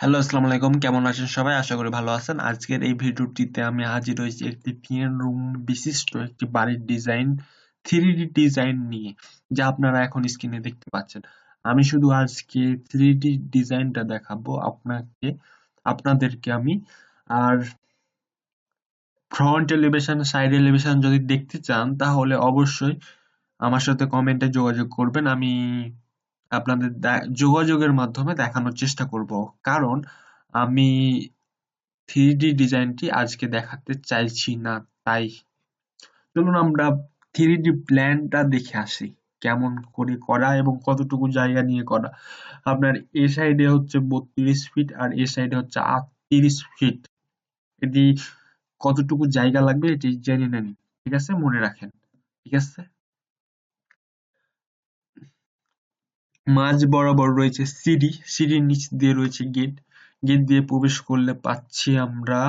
Hello, আসসালামু আলাইকুম। কেমন আছেন সবাই? আশা করি ভালো আছেন। আজকের এই ভিডিওটিতে আমি হাজির হয়েছি একটি পিএন রুম বিশিষ্ট একটি বাড়ির ডিজাইন থ্রি ডিজাইন নিয়ে, যা আপনারা এখন স্ক্রিনে দেখতে পাচ্ছেন। আমি শুধু আজকে থ্রি ডিজাইনটা দেখাবো আপনাকে, আপনাদেরকে আমি। আর ফ্রন্ট এলিভেশন সাইড এলিভেশন যদি দেখতে চান, তাহলে অবশ্যই আমার সাথে কমেন্টে যোগাযোগ করবেন। আমি আপনাদের যোগাযোগের মাধ্যমে দেখানোর চেষ্টা করব। কারণ আমি থ্রি ডিজাইনটি আজকে দেখাতে চাইছি না, তাই। চলুন আমরা থ্রি ডি প্ল্যানটা দেখে আসি, কেমন করে করা এবং কতটুকু জায়গা নিয়ে করা। আপনার এ সাইডে হচ্ছে বত্রিশ ফিট আর এ সাইডে হচ্ছে আটত্রিশ ফিট। এটি কতটুকু জায়গা লাগবে এটি জেনে নেন, ঠিক আছে? মনে রাখেন, ঠিক আছে? মাঝ বরাবর রয়েছে সিঁড়ি, সিঁড়ির নিচ দিয়ে রয়েছে গেট। গেট দিয়ে প্রবেশ করলে পাচ্ছি আমরা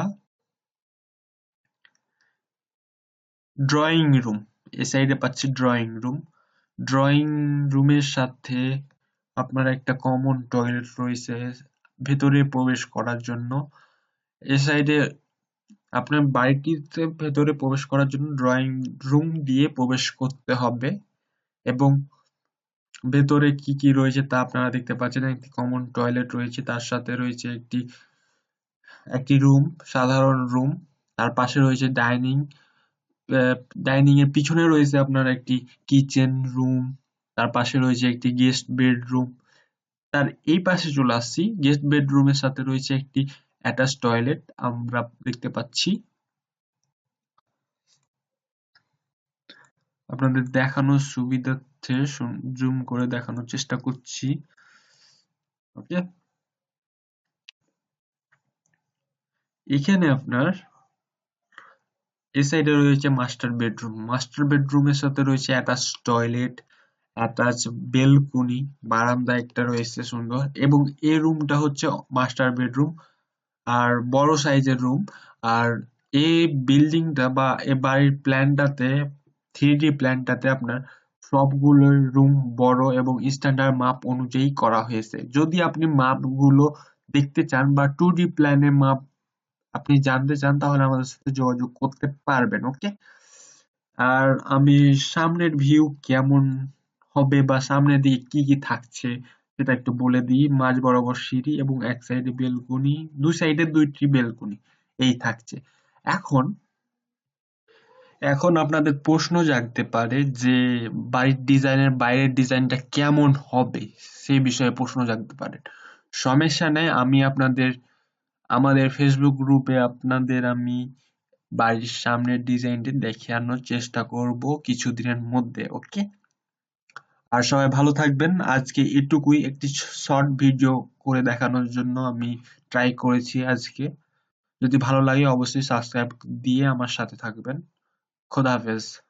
ড্রয়িং রুম এ সাইডে পাচ্ছি ড্রয়িং রুম ড্রয়িং রুমের সাথে আপনার একটা কমন টয়লেট রয়েছে, ভেতরে প্রবেশ করার জন্য। এ সাইডে আপনার বাড়িটিতে ভেতরে প্রবেশ করার জন্য ড্রয়িং রুম দিয়ে প্রবেশ করতে হবে এবং ভেতরে কি কি রয়েছে তা আপনারা দেখতে পাচ্ছেন। একটি কমন টয়লেট রয়েছে, তার সাথে রয়েছে একটি একটি রুম সাধারণ রুম তার পাশে রয়েছে ডাইনিং ডাইনিং এর পিছনে রয়েছে আপনার একটি কিচেন রুম তার পাশে রয়েছে একটি গেস্ট বেডরুম তার এই পাশে চলে আসছি গেস্ট বেডরুমের সাথে রয়েছে একটি অ্যাটাচ টয়লেট আমরা দেখতে পাচ্ছি। আপনাদের দেখানোর সুবিধার্থে জুম করে দেখানোর চেষ্টা করছি। ওকে এখানে আপনার, এ সাইডে রয়েছে মাস্টার বেডরুম মাস্টার বেডরুমের সাথে রয়েছে অ্যাটাচ টয়লেট অ্যাটাচ বেলকুনি বারান্দা একটা রয়েছে সুন্দর। এবং এই রুমটা হচ্ছে মাস্টার বেডরুম আর বড় সাইজের রুম আর এই বিল্ডিংটা বা এ বাড়ির প্ল্যানটাতে থ্রি ডি প্ল্যানটাতে আপনার সবগুলো রুম বড় এবং স্ট্যান্ডার্ড মাপ অনুযায়ী করা হয়েছে। যদি আপনি মাপগুলো দেখতে চান বা টু ডি প্ল্যানের মাপ আপনি জানতে চান, তাহলে আমাদের সাথে যোগাযোগ করতে পারবেন ওকে আর আমি সামনের ভিউ কেমন হবে বা সামনের দিকে কি কি থাকছে, সেটা একটু বলে দিই। মাঝ বরাবর সিঁড়ি এবং এক সাইডে বেলকনি, দুই সাইডে দুইটি বেলকনি, এই থাকছে। এখন এখন আপনাদের প্রশ্ন জাগতে পারে যে বাড়ির ডিজাইনের বাইরের ডিজাইনটা কেমন হবে? সেই বিষয়ে প্রশ্ন জাগতে পারে। সমস্যা নেই, আমি আপনাদের, আমাদের ফেসবুক গ্রুপে আপনাদের আমি বাড়ির সামনের ডিজাইনটি দেখে আনার চেষ্টা করব কিছুদিনের মধ্যে ওকে আর সবাই ভালো থাকবেন। আজকে এটুকুই, একটি শর্ট ভিডিও করে দেখানোর জন্য আমি ট্রাই করেছি আজকে। যদি ভালো লাগে, অবশ্যই সাবস্ক্রাইব দিয়ে আমার সাথে থাকবেন। kulawiec